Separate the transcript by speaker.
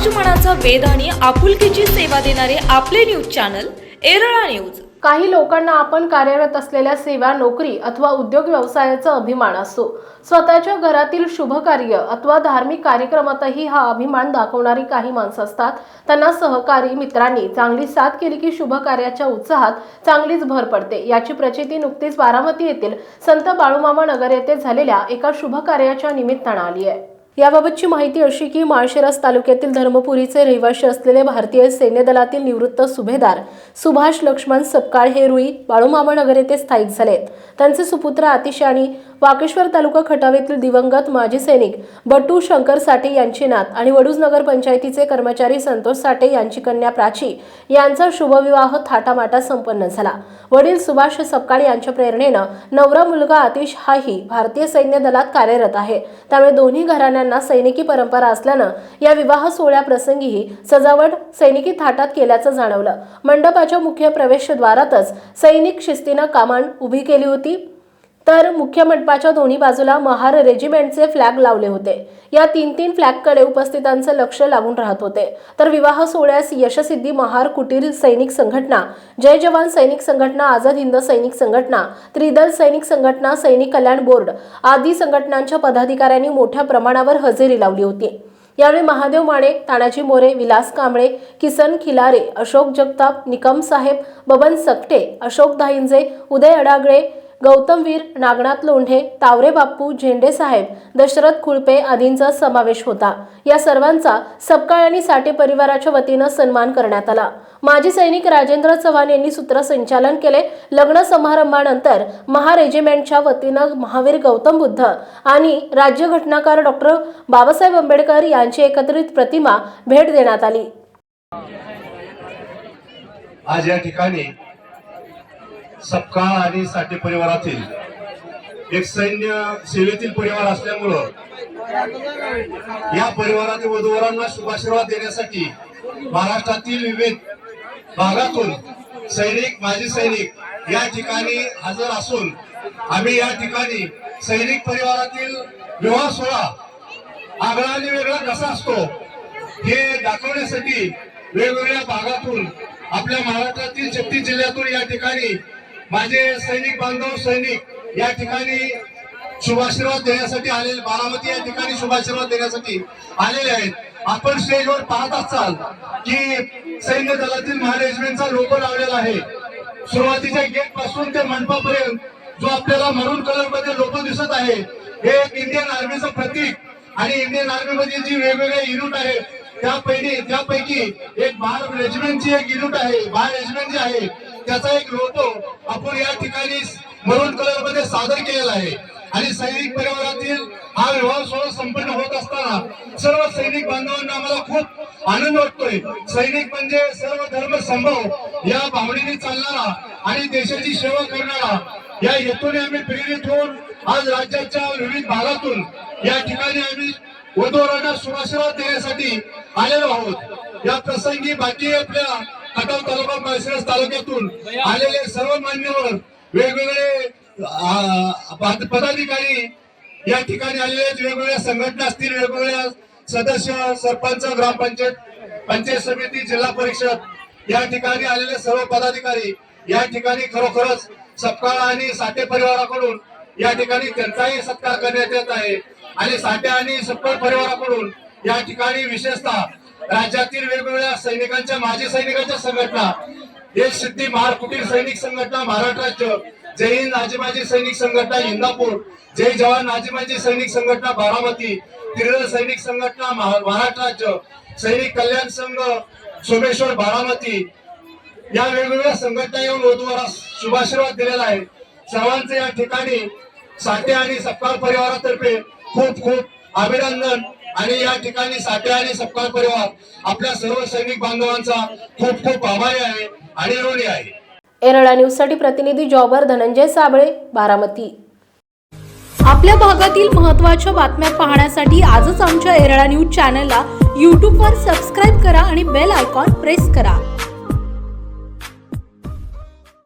Speaker 1: समाजमनाचा वेध आणि आपुलकीची सेवा देणारे आपले न्यूज चॅनल एरळा न्यूज.
Speaker 2: काही लोकांना आपण कार्यरत असलेल्या सेवा नोकरी अथवा उद्योग व्यवसायाचा अभिमान असतो. स्वतःच्या घरातील शुभ कार्य अथवा धार्मिक कार्यक्रमातही हा अभिमान दाखवणारी काही माणसं असतात. त्यांना सहकारी मित्रांनी चांगली साथ केली की शुभ कार्याच्या उत्साहात चांगलीच भर पडते. याची प्रचिती नुकतीच बारामती येथील संत बाळूमामा नगर येथे झालेल्या एका शुभ कार्याच्या निमित्तानं आली आहे. याबाबतची माहिती अशी की माळशिरस तालुक्यातील धर्मपुरीचे रहिवासी असलेले भारतीय सैन्य दलातील निवृत्त सुभेदार सुभाष लक्ष्मण सपकाळ हे रुई बाळूमामानगर येथे स्थायिक झालेत. त्यांचे सुपुत्र आतिश आणि वाकेश्वर तालुका खटावीतील दिवंगत माजी सैनिक बटू शंकर साठे यांची नात आणि वडूज नगर पंचायतीचे कर्मचारी संतोष साठे यांची कन्या प्राची यांचा शुभविवाह थाटामाटा संपन्न झाला. वडील सुभाष सपकाळ यांच्या प्रेरणेनं नवरा मुलगा आतिश हाही भारतीय सैन्य दलात कार्यरत आहे. त्यामुळे दोन्ही घराण्यांना सैनिकी परंपरा असल्यानं या विवाह सोहळ्याप्रसंगीही सजावट सैनिकी थाटात केल्याचं जाणवलं. मंडपाच्या मुख्य प्रवेशद्वारातच सैनिक शिस्तीनं कामान उभी केली होती. तर मुख्य मंडपाच्या दोन्ही बाजूला महार रेजिमेंटचे फ्लॅग लावले होते. या तीन तीन फ्लॅगकडे उपस्थितांचं लक्ष लागून राहत होते. तर विवाह सोहळ्यास यशसिद्धी महार कुटीर सैनिक संघटना जय जवान सैनिक संघटना आझाद हिंद सैनिक संघटना त्रिदल सैनिक संघटना सैनिक कल्याण बोर्ड आदी संघटनांच्या पदाधिकाऱ्यांनी मोठ्या प्रमाणावर हजेरी लावली होती. यावेळी महादेव माणे तानाजी मोरे विलास कांबळे किसन खिलारे अशोक जगताप निकम साहेब बबन सकटे अशोक धाईंजे उदय अडागळे गौतम वीर नागनाथ लोंढे तावरे बाप्पू झेंडे साहेब दशरथ खुळपे आदींचा समावेश होता. या सर्वांचा सपकाळ आणि साठे परिवाराच्या वतीनं सन्मान करण्यात आला. माजी सैनिक राजेंद्र चव्हाण यांनी सूत्रसंचालन केले. लग्न समारंभानंतर महा रेजिमेंटच्या वतीनं महावीर गौतम बुद्ध आणि राज्यघटनाकार डॉक्टर बाबासाहेब आंबेडकर यांची एकत्रित प्रतिमा भेट देण्यात आली.
Speaker 3: आज या ठिकाणी सपकाळ आणि साठे परिवारातील. एक सैन्य सेवेतील परिवार असल्यामुळं या परिवारातील वधूवरांना शुभाशीर्वाद देण्यासाठी महाराष्ट्रातील विविध भागातून सैनिक माजी सैनिक या ठिकाणी हजर असून आम्ही या ठिकाणी सैनिक परिवारातील विवाह सोहळा आगळा आणि वेगळा कसा असतो हे दाखवण्यासाठी वेगवेगळ्या भागातून आपल्या महाराष्ट्रातील छत्तीस जिल्ह्यातून या ठिकाणी माझे सैनिक बांधव सैनिक या ठिकाणी शुभाशीर्वाद देण्यासाठी आलेले बारामती या ठिकाणी शुभाशीर्वाद देण्यासाठी आलेले आहेत. आपण स्टेजवर पाहत असाल की सैन्य दलातील महारेजिमेंटचा लोगो लावलेला आहे. सुरुवातीच्या गेटपासून ते मंडपापर्यंत जो आपल्याला मरून कलरमध्ये लोगो दिसत आहे हे एक इंडियन आर्मीचं प्रतीक. आणि इंडियन आर्मी मध्ये जी वेगवेगळे युनिट आहेत त्यापैकी त्यापैकी एक बार रेजिमेंटची एक युनिट आहे. बार रेजिमेंट जी आहे त्याचा एक लोटो आपण या ठिकाणी मरून कलरमध्ये सादर केलेला आहे. आणि सैनिक परिवारातील हा विवाह सोहळा संपन्न होत असताना सर्व सैनिक बांधवांना आम्हाला खूप आनंद वाटतोय. सैनिक म्हणजे सर्व धर्म संभव या भावनेने चालणारा आणि देशाची सेवा करणारा. या हेतूने आम्ही प्रेरित होऊन आज राज्याच्या विविध भागातून या ठिकाणी आम्ही वधूवरांना शुभाशीर्वाद देण्यासाठी आलेलो आहोत. या प्रसंगी बाकी आपल्या खटाव तालुका माळशिरस तालुक्यातून आलेले सर्व मान्यवर वेगवेगळे पदाधिकारी या ठिकाणी आलेले. वेगवेगळ्या संघटना असतील वेगवेगळ्या सदस्य सरपंच ग्रामपंचायत पंचायत समिती जिल्हा परिषद या ठिकाणी आलेले सर्व पदाधिकारी या ठिकाणी खरोखरच सपकाळ आणि साठे परिवाराकडून या ठिकाणी त्यांचाही सत्कार करण्यात येत आहे आणि साठे आणि सपकाळ परिवाराकडून या ठिकाणी विशेषतः राज्यातील वेगवेगळ्या सैनिकांच्या माजी सैनिकांच्या संघटना देश सिद्धी महार कुटीर सैनिक संघटना महाराष्ट्र राज्य जय हिंद नाजीमाजी सैनिक संघटना इंदापूर जय जवान नाजीमाजी सैनिक संघटना बारामती त्रिदल सैनिक संघटना महाराष्ट्र राज्य सैनिक कल्याण संघ सोमेश्वर बारामती या वेगवेगळ्या संघटना येऊन वधूवरा शुभाशीर्वाद दिलेला आहे. सर्वांचे या ठिकाणी साठे आणि सपकाळ परिवारातर्फे खूप खूप अभिनंदन. आणि या ठिकाणी साठे आणि सपकाळ परिवार आपल्या सर्व सैनिक बांधवांचा खूप खूप आभारी आहे आणि ऋणी आहे.
Speaker 2: एरळा न्यूजसाठी प्रतिनिधी जॉबर धनंजय साबळे बारामती.
Speaker 1: आपल्या भागातील महत्त्वाच्या बातम्या पाहण्यासाठी आजच आमच्या एरळा न्यूज चॅनलला यूट्यूबवर सबस्क्राईब करा आणि बेल आयकॉन प्रेस करा.